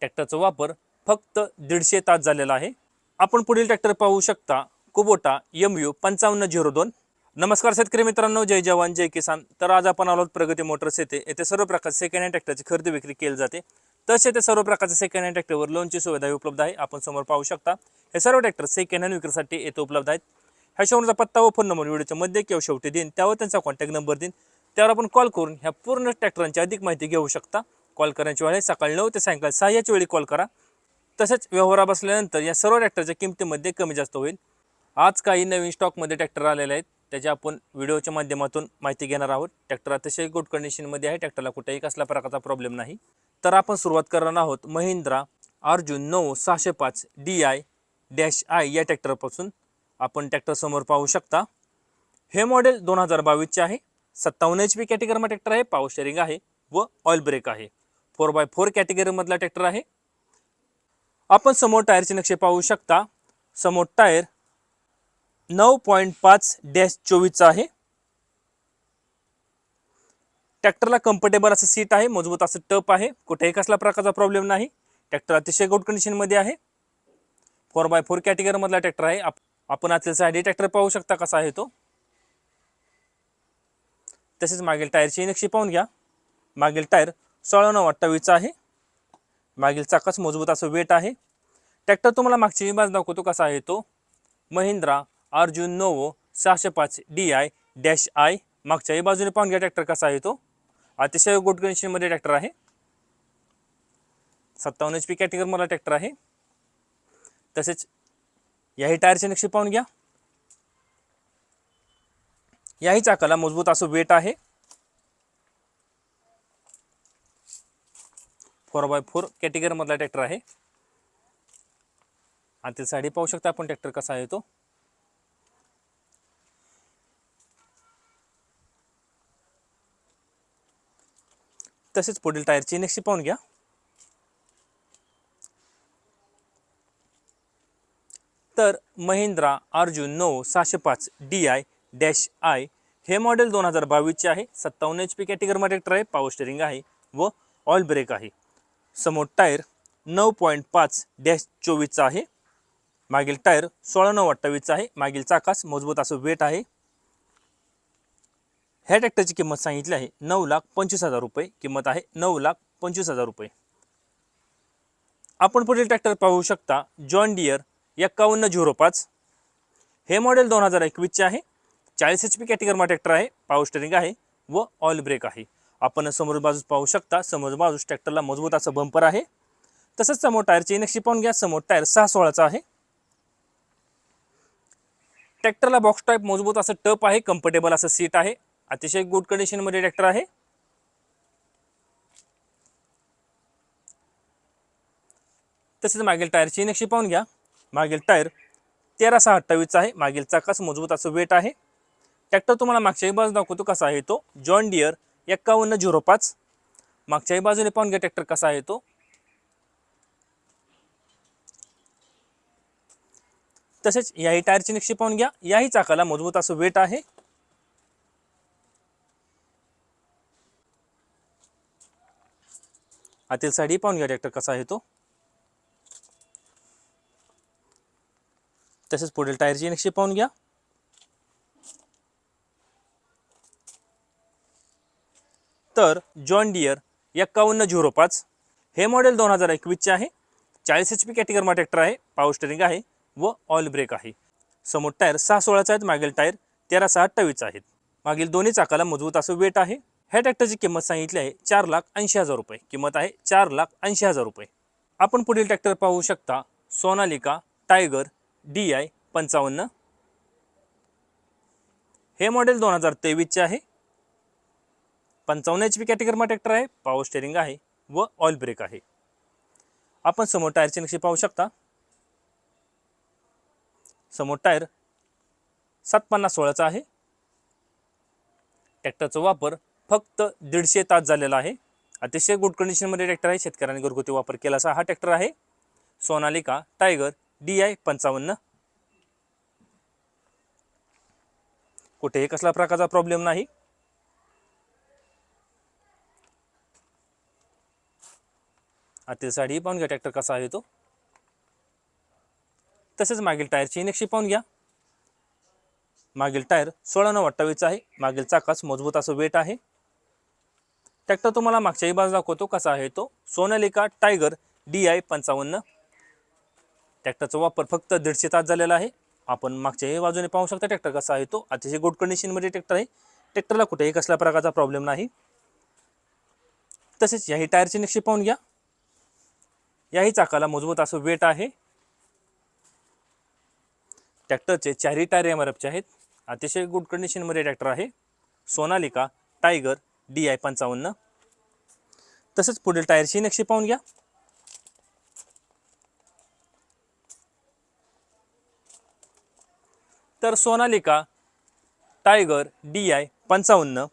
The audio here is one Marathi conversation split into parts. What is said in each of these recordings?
ट्रॅक्टरचा वापर फक्त दीडशे तास झालेला आहे. आपण पुढील ट्रॅक्टर पाहू शकता कुबोटा एम यू पंचावन्न झिरो दोन. नमस्कार शेतकरी मित्रांनो जय जवान जय किसान. तर आज आपण आलो प्रगती मोटर्स येथे येथे सर्व प्रकारचे सेकंड हँड ट्रॅक्टरची खरेदी विक्री केली जाते. तसे ते सर्व प्रकारचे सेकंड हँड ट्रॅक्टरवर लोनची सुविधा उपलब्ध आहे. आपण समोर पाहू शकता हे सर्व ट्रॅक्टर सेकंड हँड विक्रीसाठी येथे उपलब्ध आहेत. ह्या शोरूमचा पत्ता व फोन नंबर व्हिडिओच्या मध्ये किंवा शेवटी देईन. त्यावर त्यांचा कॉन्टॅक्ट नंबर देईन. त्यावर आपण कॉल करून ह्या पूर्ण ट्रॅक्टरांची अधिक माहिती घेऊ शकता. कॉल करण्याची वेळ आहे. सकाळी नऊ ते सायंकाळ सहा याच्या वेळी कॉल करा. तसेच व्यवहारा बसल्यानंतर या सर्व ट्रॅक्टरच्या किमतीमध्ये कमी जास्त होईल. आज काही नवीन स्टॉकमध्ये ट्रॅक्टर आलेले आहेत. त्याची आपण व्हिडिओच्या माध्यमातून माहिती घेणार आहोत. ट्रॅक्टर अतिशय गुड कंडिशनमध्ये आहे. ट्रॅक्टरला कुठेही कसला प्रकारचा प्रॉब्लेम नाही. तर आपण सुरुवात करणार आहोत महिंद्रा अर्जुन नऊ सहाशे पाच डी आय डॅश आय या ट्रॅक्टरपासून आपण ट्रॅक्टर समोर पाहू शकता. हे मॉडेल दोन हजार बावीसचे आहे. सत्तावन्न एच पी कॅटेगरीमध्ये ट्रॅक्टर आहे. पावर शेअरिंग आहे व ऑइल ब्रेक आहे. फोर बाय फोर कॅटेगरीमधला ट्रॅक्टर आहे. आपण समोर टायरचे नक्षे पाहू शकता. समोर टायर नऊ पॉईंट पाच डॅश चोवीसचा आहे. ट्रॅक्टरला कम्फर्टेबल असं सीट आहे मजबूत असं टप आहे. कुठेही कसला प्रकारचा प्रॉब्लेम नाही. ट्रॅक्टर अतिशय गुड कंडिशनमध्ये आहे. फोर बाय फोर कॅटेगरीमधला ट्रॅक्टर आहे. आप- आपण आजच्या साईडी ट्रॅक्टर पाहू शकता कसा आहे तो. तसेच मागील टायरची नक्षी पाहून घ्या. मागील टायर सोळा नऊ अठ्ठावीसचा आहे. मागील चाकाच मजबूत असं वेट आहे. ट्रॅक्टर तुम्हाला मागची इमाज दाखवतो कसा आहे तो. महिंद्रा अर्जुन नोवो सहाशे पाच डी आय डॅश आय. मागच्याही बाजूने पाहून घ्या ट्रॅक्टर कसा आहे तो. अतिशय गुड कंडिशनमध्ये ट्रॅक्टर आहे. सत्तावन्न एच पी कॅटेगरीमधला ट्रॅक्टर आहे. तसेच याही टायरचे नक्षी पाहून घ्या. याही चाकाला मजबूत असं वेट आहे. फोर बाय फोर कॅटेगरीमधला ट्रॅक्टर आहे. आतील साडी पाहू शकता आपण ट्रॅक्टर कसा आहे तो. तसेच पुढील टायरची नेक्स्ट पाहून घ्या. तर महिंद्रा अर्जुन नऊ सहाशे पाच डी आय डॅश आय हे मॉडेल दोन हजार बावीसचे आहे. सत्तावन्न एच पी कॅटेगरीमध्ये ट्रॅक्टर आहे. पॉवर स्टेरिंग आहे व ऑइल ब्रेक आहे. समोर टायर नऊ पॉईंट पाच डॅश चोवीसचा आहे. मागील टायर सोळा नऊ अठ्ठावीसचा आहे. मागील चाकास मजबूत असं वेट आहे. ह्या ट्रॅक्टरची किंमत सांगितली आहे. नऊ लाख पंचवीस हजार रुपये. किंमत आहे नऊ लाख पंचवीस हजार रुपये. आपण पुढील ट्रॅक्टर पाहू शकता जॉन डियर एक्कावन्न झिरो पाच. हे मॉडेल दोन हजार एकवीसचे आहे. चाळीस एच पी कॅटेगरीमा ट्रॅक्टर आहे. पावर स्टेरिंग आहे व ऑइल ब्रेक आहे. आपण समोर बाजूस पाहू शकता समोर बाजूस ट्रॅक्टरला मजबूत असं बंपर आहे. तसंच समोर टायरची नक्षी पाहून घ्या समोर टायर सहा सोळाचा आहे. ट्रॅक्टरला बॉक्स टाईप मजबूत असं टप आहे कम्फर्टेबल असं सीट आहे. अतिशय गुड कंडिशनमध्ये ट्रॅक्टर आहे. तसेच मागील टायरची नक्षी पाहून घ्या. मागील टायर तेरा सहा अठ्ठावीसचा आहे. मागील चाकास मजबूत असं वेट आहे. ट्रॅक्टर तुम्हाला मागच्याही बाजू दाखवतो कसा आहे तो. जॉन डियर एक्कावन्न झिरो पाच. मागच्याही बाजूने पाहून घ्या ट्रॅक्टर कसा आहे तो. तसेच याही टायरची नक्षी पाहून घ्या याही चाकाला मजबूत असं वेट आहे. आतील साईडही पाहून घ्या ट्रॅक्टर कसा आहे तो. तसेच पुढील टायरची नक्षी पाहून घ्या. तर जॉन डियर एक्कावन्न झिरो पाच. हे मॉडेल दोन हजार एकवीसचे आहे. चाळीस एच पी कॅटेगरमा ट्रॅक्टर आहे. पावर स्टेरिंग आहे व ऑइल ब्रेक आहे. समोर टायर सहा सोळाचा आहेत. मागील टायर तेरा सहा अठ्ठावीस आहेत. मागील दोन्ही चाकाला मजबूत असं वेट आहे. ह्या ट्रॅक्टरची किंमत सांगितली आहे चार लाख ऐंशी हजार रुपये. किंमत आहे चार लाख ऐंशी हजार रुपये. आपण पुढील ट्रॅक्टर पाहू शकता सोनालिका टायगर डी आय पंचावन्न. हे मॉडेल दोन हजार तेवीसचे आहे. पंचावन्न एच पी कॅटेगरीमा ट्रॅक्टर आहे पॉवर स्टेरिंग आहे व ऑइल ब्रेक आहे. आपण समोर टायरचे नक्षी पाहू शकता. समोर टायर सात पन्नास सोळाचा आहे. ट्रॅक्टरचा वापर फक्त दीडशे तास झालेला आहे. अतिशय गुड कंडिशनमध्ये ट्रॅक्टर आहे. शेतकऱ्यांनी घरगुती वापर केला असा हा ट्रॅक्टर आहे. सोनालिका टायगर डी आय पंचावन्न. कुठेही कसला प्रकारचा प्रॉब्लेम नाही. आतील साडी पाहून घ्या ट्रॅक्टर कसा आहे तो. तसेच मागील टायरची नक्षी पाहून घ्या. मागील टायर सोळा नऊ अठ्ठावीसचा आहे. मागील चाकास मजबूत असं वेट आहे. ट्रॅक्टर तुम्हाला मागच्याही बाजू दाखवतो कसा आहे तो. सोनालिका टायगर डी आय पंचावन्न. ट्रॅक्टरचा वापर फक्त दीडशे तास झालेला आहे. आपण मागच्याही बाजूने पाहू शकता ट्रॅक्टर कसा आहे तो. अतिशय गुड कंडिशनमध्ये ट्रॅक्टर आहे. ट्रॅक्टरला कुठेही कसल्या प्रकारचा प्रॉब्लेम नाही. तसेच याही टायरची नक्षी पाहून घ्या. याही चाकाला मजबूत असं वेट आहे. ट्रॅक्टरचे चारही टायर एम आर एफचे आहेत. अतिशय गुड कंडिशनमध्ये ट्रॅक्टर आहे. सोनालिका टायगर डी आय पंचावन्न. तसंच पुढील टायरची नक्षी पाहून घ्या. तर सोनालिका टायगर डी आय पंचावन्न.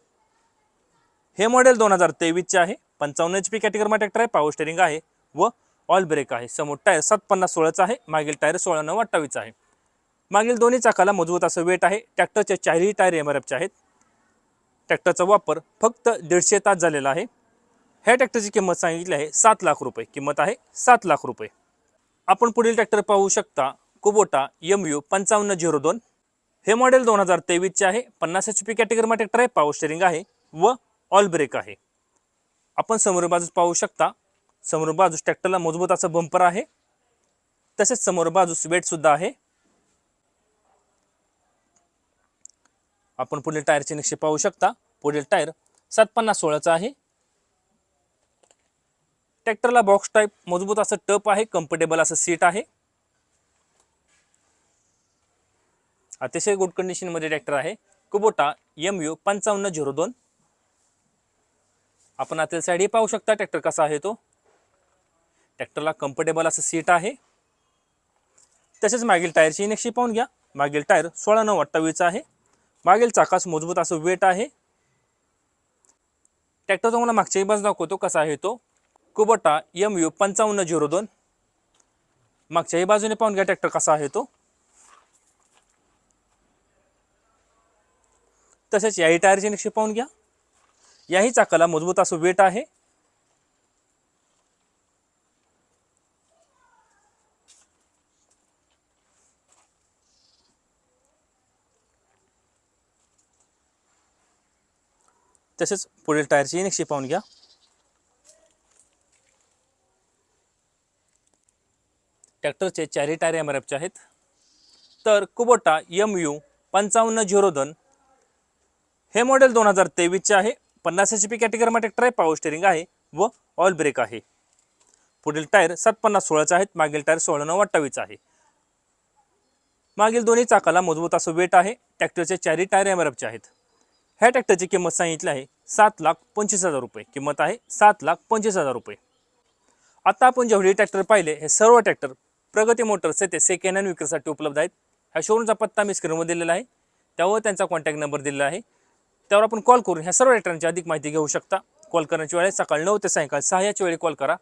हे मॉडेल दोन हजार तेवीसचे आहे. पंचावन्न एच पी कॅटेगरीमा ट्रॅक्टर आहे. पॉवर स्टेरिंग आहे. व ऑल ब्रेक आहे. समोर टायर सात पन्नास सोळाचा आहे. मागील टायर सोळा नऊ अठ्ठावीस आहे. मागील दोन्ही चाकाला मजबूत असं वेट आहे. ट्रॅक्टरचे चारही टायर एम आर एफचे आहेत. ट्रॅक्टरचा वापर फक्त दीडशे तास झालेला आहे. ह्या ट्रॅक्टरची किंमत सांगितली आहे सात लाख रुपये. किंमत आहे सात लाख रुपये. आपण पुढील ट्रॅक्टर पाहू शकता. कुबोटा एम यू पंचावन्न झिरो दोन. हे मॉडेल दोन हजार तेवीसचे आहे. पन्नास एच पी कॅटेगरीमध्ये ट्रॅक्टर आहे. पावर स्टेरिंग आहे. व ऑल ब्रेक आहे. आपण समोर बाजूस पाहू शकता. समोर बाजूस ट्रॅक्टरला मजबूत असं बंपर आहे. तसेच समोर बाजूस वेटसुद्धा आहे. आपण पुढील टायरचे नक्षे पाहू शकता. पुढील टायर सात पन्नास सोळाचा आहे. ट्रॅक्टरला बॉक्स टाईप मजबूत असं टप आहे. कम्फर्टेबल असं सीट आहे. अतिशय गुड कंडिशनमध्ये ट्रॅक्टर आहे. कुबोटा एम यू पंचावन्न झिरो दोन. आपण आतील साईडही पाहू शकता. ट्रॅक्टर कसा आहे तो? ट्रॅक्टरला कम्फर्टेबल असं सीट आहे. तसेच मागील टायरची इनेक्शी पाहून घ्या. मागील टायर सोळा नऊ अठ्ठावीसचा आहे. मागील चाकास मजबूत असं वेट आहे. ट्रॅक्टर तुम्हाला मागच्याही बाजू दाखवतो कसा आहे तो. कुबोटा एम यू पंचावन्न झिरो दोन. मागच्याही बाजूने पाहून घ्या ट्रॅक्टर कसा आहे तो. तसेच याही टायरची नक्षी पाहून घ्या. याही चाकाला मजबूत असं वेट आहे. तसेच पुढील टायरची इनेक्शी पाहून घ्या. ट्रॅक्टरचे चारही टायर एम आर एफचे आहेत. तर कुबोटा एम यू पंचावन्न झिरो दोन हे मॉडेल दोन हजार तेवीसचे आहे. पन्नास एच पी कॅटेगरीमध्ये ट्रॅक्टर आहे पॉवर स्टेरिंग आहे व ऑल ब्रेक आहे. पुढील टायर सात पन्नास सोळाचे आहेत. मागील टायर सोळा नऊ अठ्ठावीस आहे. मागील दोन्ही चाकाला मजबूत असं वेट आहे. ट्रॅक्टरचे चारही टायर एम आर एफचे आहेत. ह्या ट्रॅक्टरची किंमत सांगितली आहे सात लाख पंचवीस हजार रुपये. किंमत आहे सात लाख पंचवीस हजार रुपये. आता आपण जेवढे ट्रॅक्टर पाहिले हे सर्व ट्रॅक्टर प्रगती मोटर्स येथे सेकंड हँड विक्रीसाठी उपलब्ध आहेत. ह्या शोरूमचा पत्ता मी स्क्रीनवर दिलेला आहे. त्यावर त्यांचा कॉन्टॅक्ट नंबर दिलेला आहे. त्यावर आपण कॉल करून ह्या सर्व ट्रॅक्टरांची अधिक माहिती घेऊ शकता. कॉल करण्याची वेळ आहे सकाळी नऊ ते सायंकाळ सहा याच्या वेळी कॉल करा.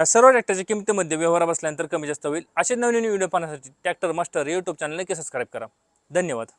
ह्या सर्व ट्रॅक्टरच्या किमतीमध्ये व्यवहार बसल्यानंतर कमी जास्त होईल. असे नवीन व्हिडिओ पाहण्यासाठी ट्रॅक्टर मास्टर यूट्यूब चॅनल नक्की सबस्क्राईब करा. धन्यवाद.